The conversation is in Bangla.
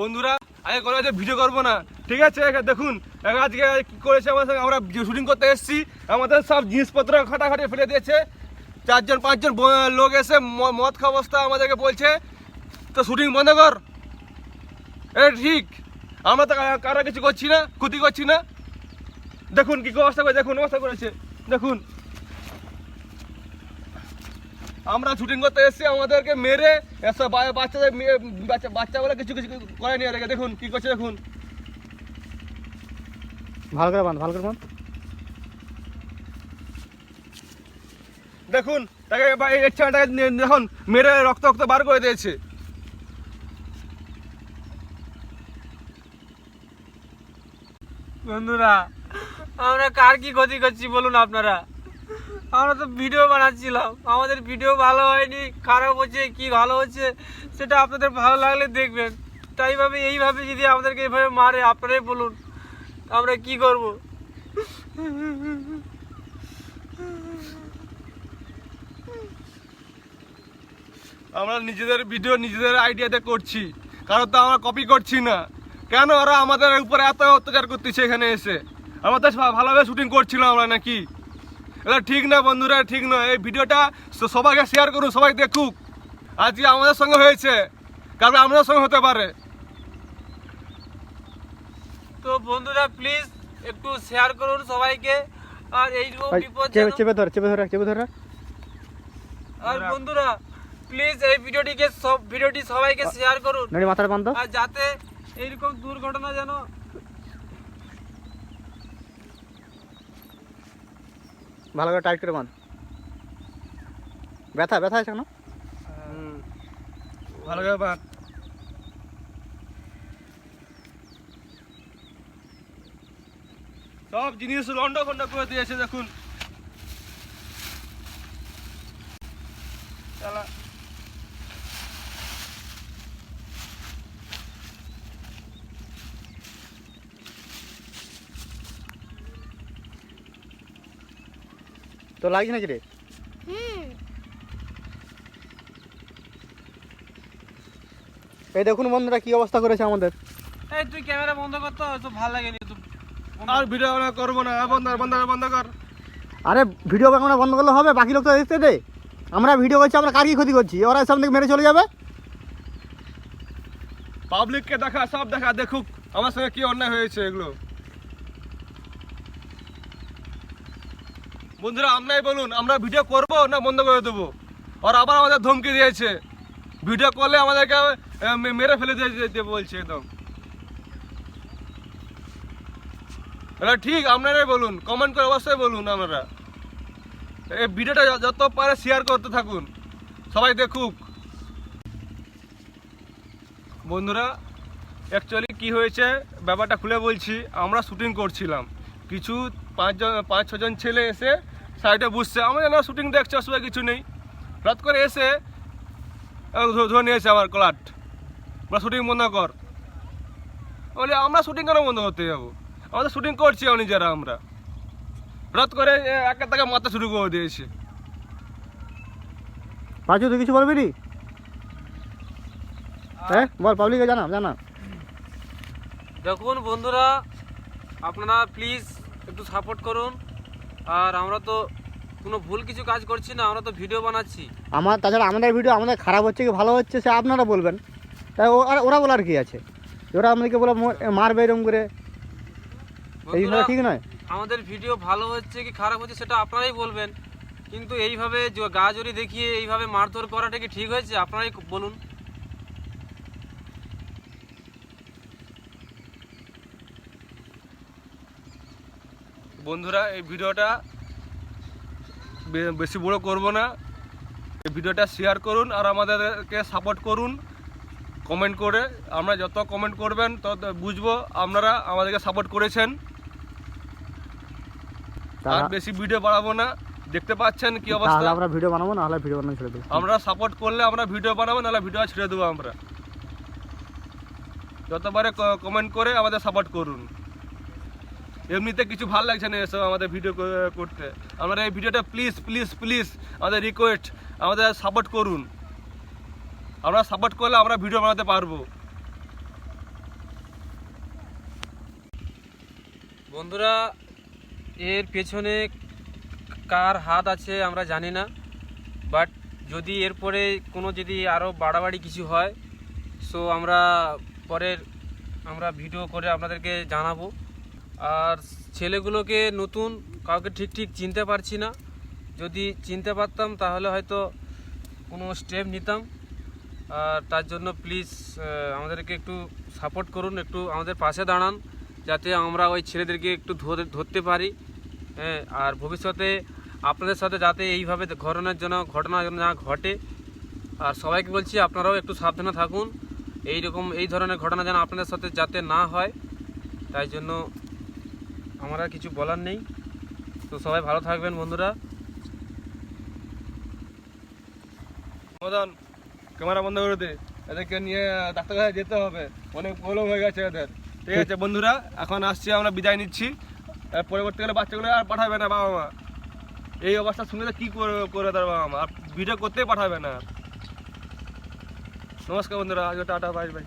বন্ধুরা, আগে কোনো যে ভিডিও করব না, ঠিক আছে? দেখুন আজকে কি করেছে আমার সঙ্গে? আমরা শুটিং করতে এসেছি, আমাদের সব জিনিসপত্র খাটাখাটি ফেলে দিয়েছে। চারজন, পাঁচজন লোক এসে মদ খাওয়া অবস্থা আমাদেরকে বলছে। তো শুটিং বন্ধ কর। এটা ঠিক, আমরা তো কারও কিছু করছি না, ক্ষতি করছি না। দেখুন কি অবস্থা করে দেখুন, অবস্থা করেছে। দেখুন আমরা শুটিং করতে এসেছি আমাদেরকে মেরে এসব বাচ্চাদের বাচ্চা বলে কিছু কিছু করে নিয়ে রেখে দেখুন কি করছে দেখুন। ভালো করে বাঁধ ভালো করে বাঁধ। দেখুন তাকে এই ছেলেটাকে দেখুন মেরে রক্ত রক্ত বার করে দিয়েছে। বন্ধুরা আমরা কার কি ক্ষতি করছি বলুন আপনারা? আমরা তো ভিডিও বানাচ্ছিলাম। আমাদের ভিডিও ভালো হয়নি, খারাপ হচ্ছে, কি ভালো হচ্ছে, সেটা আপনাদের ভালো লাগলে দেখবেন। তাইভাবে এইভাবে যদি আমাদেরকে এইভাবে মারে, আপনারাই বলুন, আমরা কি করব? আমরা নিজেদের ভিডিও নিজেদের আইডিয়াতে করছি। কারণ তো আমরা কপি করছি না। কেন ওরা আমাদের উপরে এত অত্যাচার করতেছে এখানে এসে? আমরা তো ভালোভাবে শুটিং করছিলাম আমরা নাকি? এটা ঠিক না বন্ধুরা ঠিক নয় এই ভিডিওটা সবাইকে শেয়ার করুন সবাই দেখুক। আজকে আমাদের সঙ্গে হয়েছে কারণ আমাদের সঙ্গে হতে পারে। তো বন্ধুরা প্লিজ একটু শেয়ার করুন সবাইকে। আর এইরকম বিপদ চেপে চেপে ধর চেপে ধর চেপে ধর। আর বন্ধুরা প্লিজ এই ভিডিওটিকে সব ভিডিওটি সবাইকে শেয়ার করুন। আর যাতে এইরকম দুর্ঘটনা যেন ভালো করে টাইট করে বাঁধ ব্যথা ব্যথা আছে কেন ভালো করে বাঁধ। সব জিনিস লন্ড খন্ড করে দিয়েছে, দেখুন চালা। তো লাগছে নাকি রে? এই দেখুন বন্ধুরা কি অবস্থা করেছে আমাদের। এই তুই ক্যামেরা বন্ধ কর তো তো ভালো লাগেনি তো। আর ভিডিও আমরা করব না বন্ধ বন্ধ বন্ধ কর। আরে ভিডিও আমরা বন্ধ করলে হবে বাকি লোক তো দেখতে দে। আমরা ভিডিও করছি আমরা কার কি ক্ষতি করছি? ওরা সব থেকে মেরে চলে যাবে। পাবলিককে দেখা সব দেখা দেখুক। আমার সঙ্গে কি অন্যায় হয়েছে এগুলো? বন্ধুরা আপনাই বলুন, আমরা ভিডিও করব না বন্ধ করে দেবো? আর আবার আমাদের ধমকি দিয়েছে। ভিডিও করলে আমাদেরকে মেরে ফেলে দিয়ে বলছে একদম। ঠিক আপনারাই বলুন কমেন্ট করে অবশ্যই বলুন আপনারা। এই ভিডিওটা যত পারে শেয়ার করতে থাকুন। সবাই দেখুক। বন্ধুরা অ্যাকচুয়ালি কি হয়েছে, ব্যাপারটা খুলে বলছি। আমরা শুটিং করছিলাম। কিছু পাঁচজন পাঁচ ছজন ছেলে এসে সাইডে বুঝছে। আমি যেন শুটিং দেখছে অসুবিধা কিছু নেই। হঠাৎ করে এসে ধরে নিয়েছে আমার কলাট আমরা শুটিং বন্ধ কর। বলি আমরা শুটিং কেন বন্ধ করতে যাব? আমাদের শুটিং করছি নিজেরা আমরা। হঠাৎ করে একা তাকে মাথা শুরু করে দিয়েছে। পাঁচু তুই কিছু বলবি নি? হ্যাঁ বল পাবলিকে জানা জানা। দেখুন বন্ধুরা আপনারা প্লিজ একটু সাপোর্ট করুন। আর আমরা তো কোনো ভুল কিছু কাজ করছি না আমরা তো ভিডিও বানাচ্ছি। আমার তাছাড়া আমাদের ভিডিও আমাদের খারাপ হচ্ছে কি ভালো হচ্ছে সে আপনারা বলবেন। তাই ও- আর ওরা বলার কি আছে? ওরা আমাদেরকে বলে মারবে এরকম করে। এইভাবে ঠিক নয়। আমাদের ভিডিও ভালো হচ্ছে কি খারাপ হচ্ছে সেটা আপনারাই বলবেন। কিন্তু এইভাবে গা জড়ি দেখিয়ে এইভাবে মারধর করাটা কি ঠিক হয়েছে? আপনারাই বলুন। বন্ধুরা এই ভিডিওটা বেশি বড় করব না। এই ভিডিওটা শেয়ার করুন আর আমাদেরকে সাপোর্ট করুন। কমেন্ট করে আমরা যত কমেন্ট করবেন তত বুঝব আপনারা আমাদেরকে সাপোর্ট করেছেন। আর বেশি ভিডিও বাড়াবো না। দেখতে পাচ্ছেন কি অবস্থা? আমরা ভিডিও বানাবো না হলে ভিডিও বানানো ছেড়ে দেবো। আমরা সাপোর্ট করলে আমরা ভিডিও বানাবো নাহলে ভিডিও ছেড়ে দেবো আমরা। যতবারে কমেন্ট করে আমাদের সাপোর্ট করুন। এমনিতে কিছু ভালো লাগছে না এসব আমাদের ভিডিও করতে। আমাদের এই ভিডিওটা প্লিজ প্লিজ প্লিজ আমাদের রিকোয়েস্ট আমাদের সাপোর্ট করুন। আমরা সাপোর্ট করলে আমরা ভিডিও বানাতে পারব। বন্ধুরা, এর পেছনে কার হাত আছে আমরা জানি না বাট যদি এরপরে কোনো যদি আরও বাড়াবাড়ি কিছু হয় সো আমরা পরের, আমরা ভিডিও করে আপনাদেরকে জানাব। আর ছেলেগুলোকে নতুন, কাউকে ঠিক ঠিক চিনতে পারছি না। যদি চিনতে পারতাম, তাহলে হয়তো কোনো স্টেপ নিতাম। আর তার জন্য প্লিজ আমাদেরকে একটু সাপোর্ট করুন, একটু আমাদের পাশে দাঁড়ান, যাতে আমরা ওই ছেলেদেরকে একটু ধরে, ধরতে পারি। হ্যাঁ আর ভবিষ্যতে আপনাদের সাথে যাতে এইভাবে ঘটনার জন্য ঘটনা না ঘটে, আর সবাইকে বলছি, আপনারাও একটু সাবধানে থাকুন। এই রকম এই ধরনের ঘটনা যেন আপনাদের সাথে যাতে না হয়, তাই জন্য আমার আর কিছু বলার নেই। তো সবাই ভালো থাকবেন বন্ধুরা। ক্যামেরা বন্ধ করে দে। এদেরকে নিয়ে ডাক্তারখানায় যেতে হবে। অনেক প্রবলেম হয়ে গেছে এদের। ঠিক আছে বন্ধুরা, এখন আসছি, আমরা বিদায় নিচ্ছি। পরবর্তীকালে বাচ্চাগুলো আর পাঠাবে না বাবা মা। এই অবস্থা শুনে তো কী করে তার বাবা মা? আর ভিডিও করতেই পাঠাবে না। নমস্কার বন্ধুরা, আজকে টাটা বাই বাই